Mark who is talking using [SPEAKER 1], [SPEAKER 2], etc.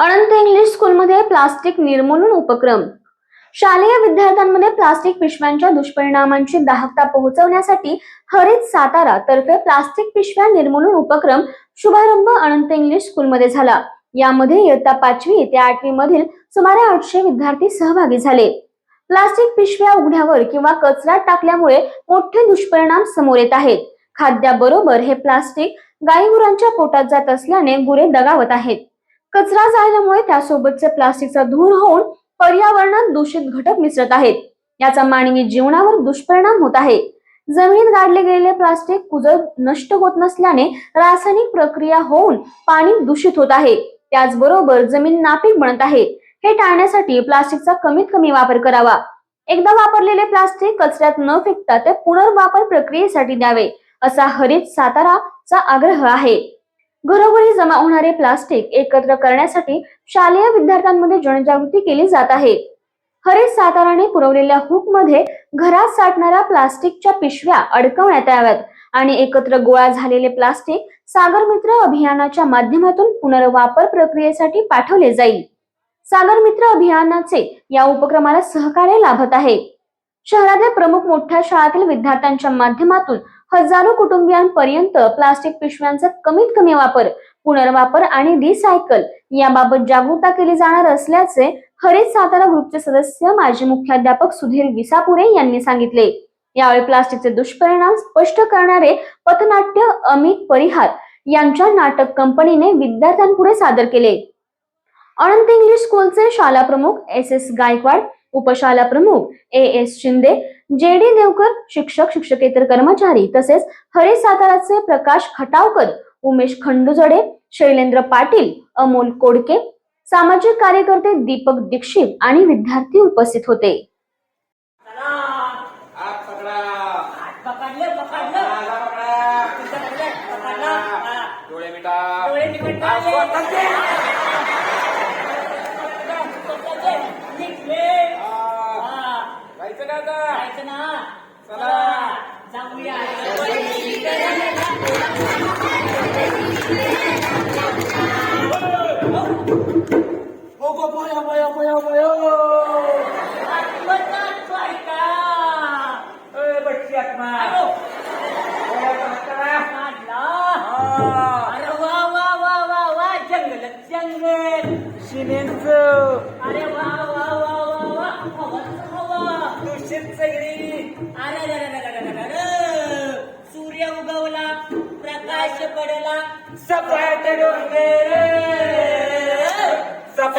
[SPEAKER 1] अनंत English स्कूलमध्ये plastic निर्मूलन उपक्रम. शालेय विद्यार्थ्यांमध्ये प्लास्टिक पिशव्यांच्या दुष्परिणामांची दाहकता पोहोचवण्यासाठी हरित सातारा तर्फे प्लास्टिक पिशव्या निर्मूलन उपक्रम शुभारंभ अनंत इंग्लिश स्कूलमध्ये झाला. यामध्ये इयत्ता पाचवी ते आठवी मधील सुमारे आठशे विद्यार्थी सहभागी झाले. प्लास्टिक पिशव्या उघड्यावर किंवा कचऱ्यात टाकल्यामुळे मोठे दुष्परिणाम समोर येत आहेत. खाद्याबरोबर हे प्लास्टिक गाई गुरांच्या पोटात जात असल्याने गुरे दगावत आहेत. कचरा जाळल्यामुळे त्यासोबतचे प्लास्टिकचा धूर होऊन पर्यावरणात दूषित घटक मिसळत आहेत. याचा मानवी जीवनावर दुष्परिणाम होत आहे. जमिनीत गाडले गेलेले प्लास्टिक कुजत नष्ट होत नसल्याने रासायनिक प्रक्रिया होऊन पाणी दूषित होत आहे. त्याचबरोबर जमीन नापीक बनत आहे. हे टाळण्यासाठी प्लास्टिकचा कमीत कमी वापर करावा. एकदा वापरलेले प्लास्टिक कचऱ्यात न फेकता ते पुनर्वापर प्रक्रियेसाठी द्यावे असा हरित साताराचा आग्रह आहे. घरोघरी जमा होणारे प्लास्टिक एकत्र करण्यासाठी शालेय विद्यार्थ्यांमध्ये जनजागृती केली जात आहे. हरे साताराने पुरवलेल्या हुकमध्ये घरात साठणाऱ्या प्लास्टिकच्या पिशव्या अडकवण्यात याव्यात आणि एकत्र गोळा झालेले प्लास्टिक सागर मित्र अभियानाच्या माध्यमातून पुनर्वापर प्रक्रियेसाठी पाठवले जाईल. सागर मित्र अभियानाचे या उपक्रमाला सहकार्य लाभत आहे. शहरातील प्रमुख मोठ्या शाळातील विद्यार्थ्यांच्या माध्यमातून हजारो कुटुंबियांपर्यंत प्लास्टिक पिशव्यांचा कमीत कमी वापर पुनर्वापर आणि रिसायकल याबाबत जागरूकता केली जाणार असल्याचे हरित सातारा ग्रुपचे सदस्य माजी मुख्याध्यापक सुधीर विसापुरे यांनी सांगितले. यावेळी प्लास्टिकचे दुष्परिणाम स्पष्ट करणारे पथनाट्य अमित परिहार यांच्या नाटक कंपनीने विद्यार्थ्यांपुढे सादर केले. अनंत इंग्लिश स्कूलचे शाला प्रमुख एस एस गायकवाड उपशाला प्रमुख ए एस शिंदे जे डी देवकर शिक्षक शिक्षकेतर कर्मचारी तसेच हरित साताराचे प्रकाश खटावकर उमेश खंडुजडे शैलेंद्र पाटील अमोल कोडके सामाजिक कार्यकर्ते दीपक दीक्षित आणि विद्यार्थी उपस्थित होते.
[SPEAKER 2] चला
[SPEAKER 3] हात गो बया बया बया बया
[SPEAKER 2] आत्मसात ऐका.
[SPEAKER 3] ए, बच्ची आत्मा.
[SPEAKER 2] अरे वा वा वा वा वा जंगल जंगल
[SPEAKER 3] शिनेंचं
[SPEAKER 2] अरे वा वा वा वा वा हवाच हवा
[SPEAKER 3] दूषित सगळी
[SPEAKER 2] अरे रे रे रे. सूर्य उगवला प्रकाश पडला
[SPEAKER 3] सपाट डोंगर